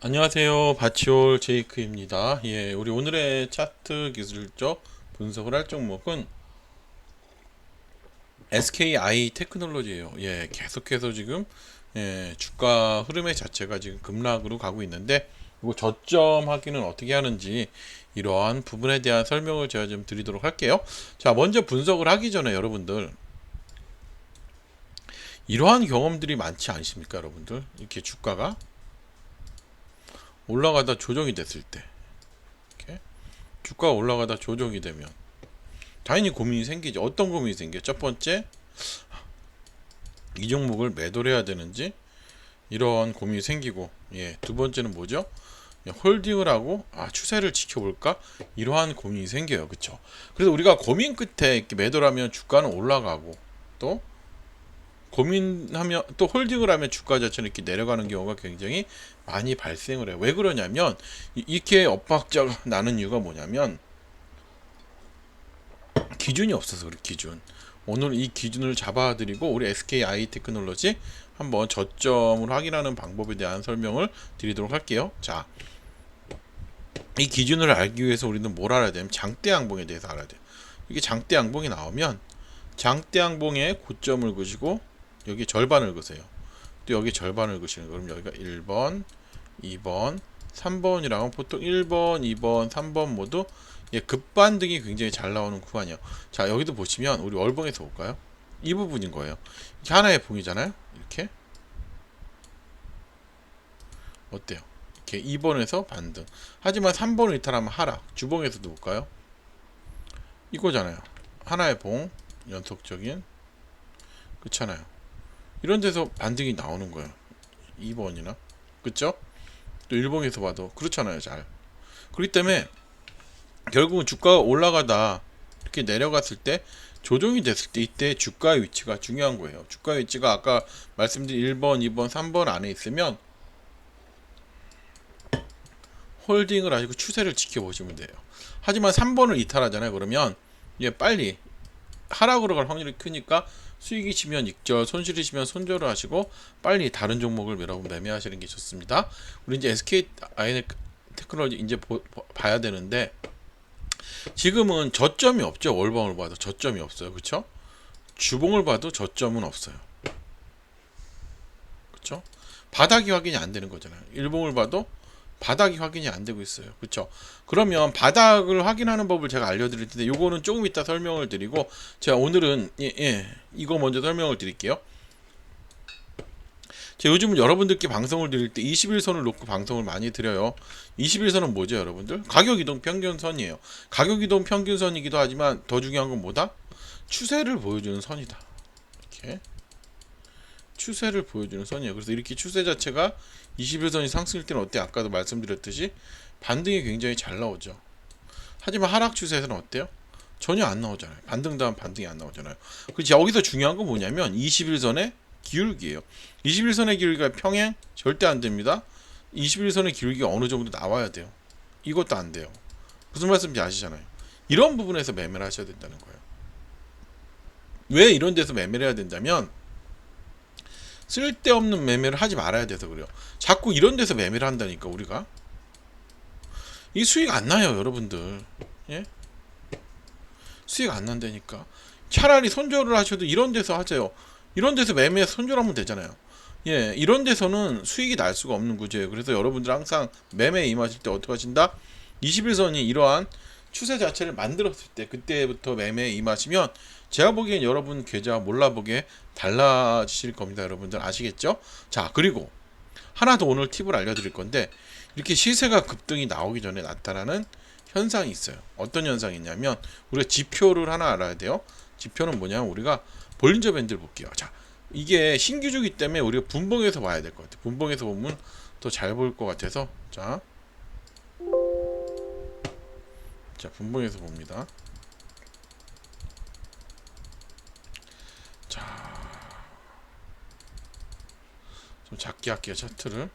안녕하세요. 바치올 제이크입니다. 예, 우리 오늘의 차트 기술적 분석을 할 종목은 SKI 테크놀로지예요. 예, 계속해서 지금 예, 주가 흐름의 자체가 지금 급락으로 가고 있는데 이거 저점 확인은 어떻게 하는지 이러한 부분에 대한 설명을 제가 좀 드리도록 할게요. 자, 먼저 분석을 하기 전에 여러분들 이러한 경험들이 많지 않으십니까, 여러분들? 이렇게 주가가 올라가다 조정이 됐을 때 이렇게 주가가 올라가다 조정이 되면 당연히 고민이 생기죠. 어떤 고민이 생겨? 첫 번째 이 종목을 매도를 해야 되는지 이런 고민이 생기고 예, 두 번째는 뭐죠? 예, 홀딩을 하고 아 추세를 지켜볼까 이러한 고민이 생겨요 그쵸 그래서 우리가 고민 끝에 이렇게 매도를 하면 주가는 올라가고 또 고민하면 또 홀딩을 하면 주가 자체는 이렇게 내려가는 경우가 굉장히 많이 발생을 해요. 왜 그러냐면 이- 이렇게 엇박자가 나는 이유가 뭐냐면 기준이 없어서 그래 기준. 오늘 이 기준을 잡아드리고 우리 SKI 테크놀로지 한번 저점을 확인하는 방법에 대한 설명을 드리도록 할게요. 자, 이 기준을 알기 위해서 우리는 뭘 알아야 되냐면 장대 양봉에 대해서 알아야 돼요. 이게 장대 양봉이 나오면 장대 양봉의 고점을 그시고 여기 절반을 그세요. 또 여기 절반을 그시는 거예요. 그럼 여기가 1번, 2번, 3번이라고 보통 1번, 2번, 3번 모두 예, 급반등이 굉장히 잘 나오는 구간이에요. 자, 여기도 보시면 우리 월봉에서 볼까요? 이 부분인 거예요. 이게 하나의 봉이잖아요. 이렇게. 어때요? 이렇게 2번에서 반등. 하지만 3번을 이탈하면 하락. 주봉에서도 볼까요? 이거잖아요. 하나의 봉, 연속적인. 그렇잖아요. 이런 데서 반등이 나오는 거예요. 2번이나. 그쵸? 또 일봉에서 봐도 그렇잖아요, 잘. 그렇기 때문에 결국은 주가가 올라가다 이렇게 내려갔을 때 조정이 됐을 때 이때 주가의 위치가 중요한 거예요. 주가 위치가 아까 말씀드린 1번, 2번, 3번 안에 있으면 홀딩을 하시고 추세를 지켜보시면 돼요. 하지만 3번을 이탈하잖아요. 그러면 이게 빨리 하락으로 갈 확률이 크니까 수익이 치면 익절, 손실이 치면 손절을 하시고 빨리 다른 종목을 여러분 매매하시는 게 좋습니다. 우리 이제 SK 아이넥 테크놀로지 이제 보, 보- 봐야 되는데 지금은 저점이 없죠. 월봉을 봐도 저점이 없어요. 그렇죠? 주봉을 봐도 저점은 없어요. 그렇죠? 바닥이 확인이 안 되는 거잖아요. 일봉을 봐도 바닥이 확인이 안 되고 있어요. 그렇죠? 그러면 바닥을 확인하는 법을 제가 알려드릴 텐데 요거는 조금 이따 설명을 드리고 제가 오늘은 예, 예 이거 먼저 설명을 드릴게요. 제가 요즘은 여러분들께 방송을 드릴 때 21선을 놓고 방송을 많이 드려요. 21선은 뭐죠, 여러분들? 가격 이동 평균선이에요. 가격 이동 평균선이기도 하지만 더 중요한 건 뭐다? 추세를 보여주는 선이다. 이렇게 추세를 보여주는 선이에요. 그래서 이렇게 추세 자체가 21선이 상승일 때는 어때? 아까도 말씀드렸듯이 반등이 굉장히 잘 나오죠. 하지만 하락 추세에서는 어때요? 전혀 안 나오잖아요. 반등 다음 반등이 안 나오잖아요. 그렇지 여기서 중요한 건 뭐냐면 21선의 기울기예요. 21선의 기울기가 평행 절대 안 됩니다. 21선의 기울기가 어느 정도 나와야 돼요. 이것도 안 돼요. 무슨 말씀인지 아시잖아요. 이런 부분에서 매매를 하셔야 된다는 거예요. 왜 이런 데서 매매를 해야 된다면 쓸데없는 매매를 하지 말아야 돼서 그래요. 자꾸 이런 데서 매매를 한다니까 우리가 이 수익 안 나요, 여러분들. 예? 수익 안 난다니까. 차라리 손절을 하셔도 이런 데서 하세요. 이런 데서 매매 손절하면 되잖아요. 예, 이런 데서는 수익이 날 수가 없는 구조예요. 그래서 여러분들 항상 매매 임하실 때 어떻게 하신다? 21선이 이러한 추세 자체를 만들었을 때 그때부터 매매에 임하시면 제가 보기엔 여러분 계좌 몰라보게 달라지실 겁니다. 여러분들 아시겠죠? 자, 그리고 하나 더 오늘 팁을 알려드릴 건데 이렇게 시세가 급등이 나오기 전에 나타나는 현상이 있어요. 어떤 현상이 있냐면 우리가 지표를 하나 알아야 돼요. 지표는 뭐냐면 우리가 볼린저 밴드를 볼게요. 자, 이게 신규주기 때문에 우리가 분봉에서 봐야 될 것 같아요. 분봉에서 보면 더 잘 보일 것 같아서 자, 자 분봉에서 봅니다. 좀 작게 할게요 차트를.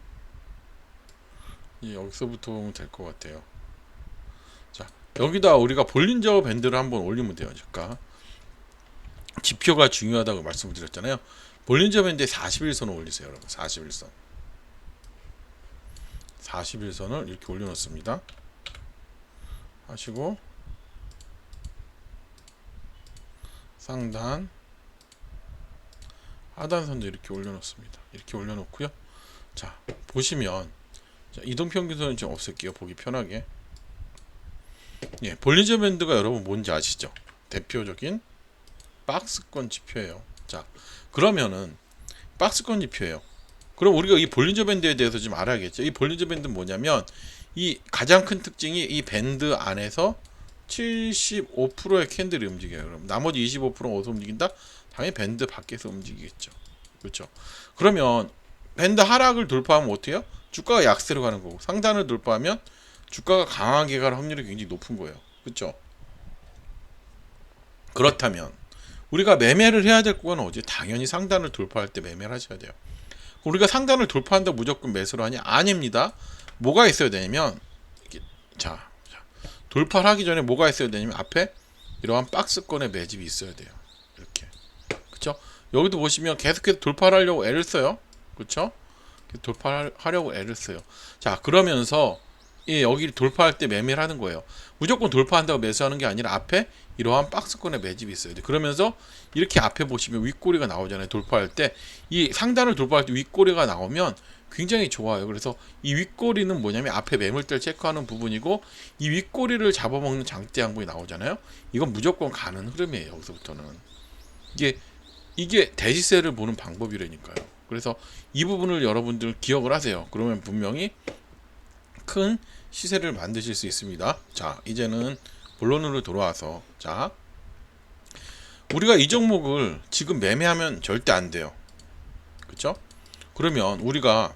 예, 여기서부터 보면 될 것 같아요. 자, 여기다 우리가 볼린저 밴드를 한번 올리면 돼요. 잠깐. 지표가 중요하다고 말씀을 드렸잖아요. 볼린저 밴드에 41선을 올리세요, 여러분. 41선. 41선을 이렇게 올려놓습니다. 하시고 상단 하단선도 이렇게 올려놓습니다. 이렇게 올려놓고요. 자 보시면 자, 이동평균선은 좀 없앨게요. 보기 편하게. 예, 볼리저 밴드가 여러분 뭔지 아시죠? 대표적인 박스권 지표예요. 자, 그러면은 박스권 지표예요. 그럼 우리가 이 볼린저 밴드에 대해서 좀 알아야겠죠. 이 볼린저 밴드는 뭐냐면 이 가장 큰 특징이 이 밴드 안에서 75%의 캔들이 움직여요. 그럼 나머지 25%는 어디서 움직인다? 당연히 밴드 밖에서 움직이겠죠. 그렇죠. 그러면 밴드 하락을 돌파하면 어때요? 주가가 약세로 가는 거고 상단을 돌파하면 주가가 강하게 갈 확률이 굉장히 높은 거예요. 그렇죠? 그렇다면 우리가 매매를 해야 될 거는 어디? 당연히 상단을 돌파할 때 매매를 하셔야 돼요. 우리가 상단을 돌파한다 무조건 매수를 하냐? 아닙니다. 뭐가 있어야 되냐면 자, 자 돌파를 하기 전에 뭐가 있어야 되냐면 앞에 이러한 박스권의 매집이 있어야 돼요. 그렇죠? 여기도 보시면 계속해서 돌파를 하려고 애를 써요. 그렇죠? 돌파하려고 애를 써요. 자 그러면서 예, 여기 돌파할 때 매매를 하는 거예요. 무조건 돌파한다고 매수하는 게 아니라 앞에 이러한 박스권의 매집이 있어야 돼. 그러면서 이렇게 앞에 보시면 윗꼬리가 나오잖아요. 돌파할 때 이 상단을 돌파할 때 윗꼬리가 나오면 굉장히 좋아요. 그래서 이 윗꼬리는 뭐냐면 앞에 매물대를 체크하는 부분이고 이 윗꼬리를 잡아먹는 장대 양봉이 나오잖아요. 이건 무조건 가는 흐름이에요. 여기서부터는 이게 이게 대지세를 보는 방법이라니까요. 그래서 이 부분을 여러분들 기억을 하세요. 그러면 분명히 큰 시세를 만드실 수 있습니다. 자, 이제는 본론으로 돌아와서 자, 우리가 이 종목을 지금 매매하면 절대 안 돼요. 그렇죠? 그러면 우리가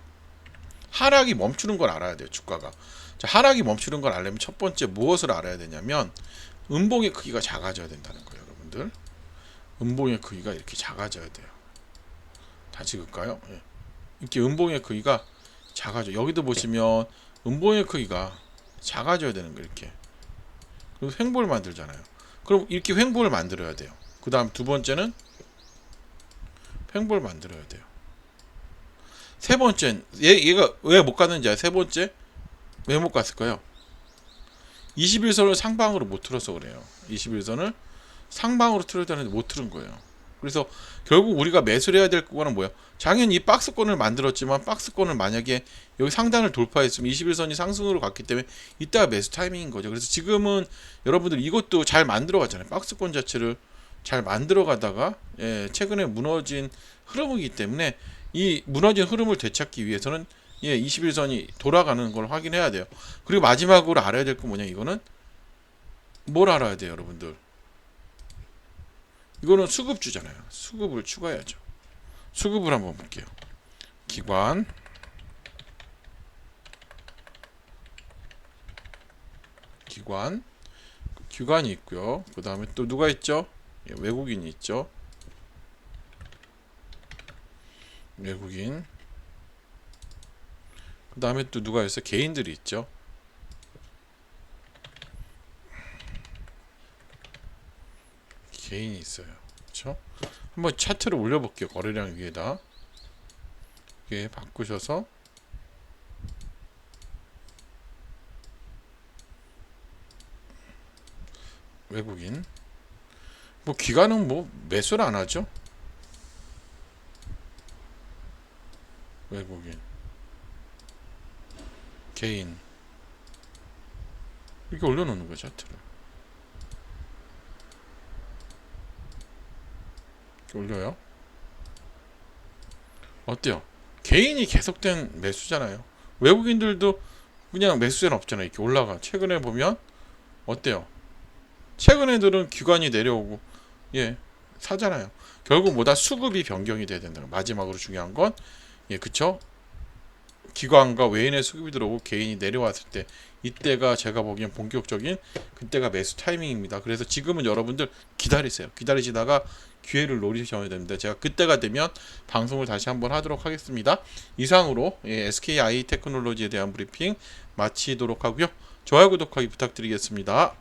하락이 멈추는 걸 알아야 돼요. 주가가. 자, 하락이 멈추는 걸 알려면 첫 번째 무엇을 알아야 되냐면 음봉의 크기가 작아져야 된다는 거예요, 여러분들. 음봉의 크기가 이렇게 작아져야 돼요. 다 찍을까요? 예. 이렇게 음봉의 크기가 작아져. 여기도 보시면 음봉의 크기가 작아져야 되는 거 이렇게. 그리고 횡보를 만들잖아요. 그럼 이렇게 횡보를 만들어야 돼요. 그 다음 두 번째는 횡보를 만들어야 돼요. 세 번째는 얘, 얘가 왜 못 갔는지 세 번째 왜 못 갔을까요? 21선을 상방으로 못 틀어서 그래요. 21선을 상방으로 틀어야 되는데 못 틀은 거예요. 그래서 결국 우리가 매수를 해야 될 거는 뭐야? 당연히 이 박스권을 만들었지만 박스권을 만약에 여기 상단을 돌파했으면 21선이 상승으로 갔기 때문에 이따가 매수 타이밍인 거죠. 그래서 지금은 여러분들 이것도 잘 만들어 갔잖아요. 박스권 자체를 잘 만들어 가다가 예, 최근에 무너진 흐름이기 때문에 이 무너진 흐름을 되찾기 위해서는 예, 21선이 돌아가는 걸 확인해야 돼요. 그리고 마지막으로 알아야 될거 뭐냐 이거는 뭘 알아야 돼요, 여러분들? 이거는 수급주잖아요. 수급을 추가해야죠. 수급을 한번 볼게요. 기관 기관 기관이 있고요. 그 다음에 또 누가 있죠? 예, 외국인이 있죠. 외국인 그 다음에 또 누가 있어요? 개인들이 있죠. 개인이 있어요. 그렇죠? 한번 차트를 올려볼게요. 거래량 위에다 이게 바꾸셔서 외국인 뭐 기관은 뭐 매수를 안 하죠. 외국인 개인 이렇게 올려놓는 거예요 차트를 이렇게 올려요? 어때요? 개인이 계속된 매수잖아요. 외국인들도 그냥 매수세는 없잖아요. 이렇게 올라가. 최근에 보면 어때요? 최근 애들은 기관이 내려오고 예 사잖아요. 결국 뭐다? 수급이 변경이 돼야 된다 마지막으로 중요한 건 예, 그쵸? 기관과 외인의 수급이 들어오고 개인이 내려왔을 때 이때가 제가 보기엔 본격적인 그때가 매수 타이밍입니다. 그래서 지금은 여러분들 기다리세요. 기다리시다가 기회를 노리셔야 됩니다. 제가 그때가 되면 방송을 다시 한번 하도록 하겠습니다. 이상으로 예, SKI 테크놀로지에 대한 브리핑 마치도록 하고요. 좋아요 구독하기 부탁드리겠습니다.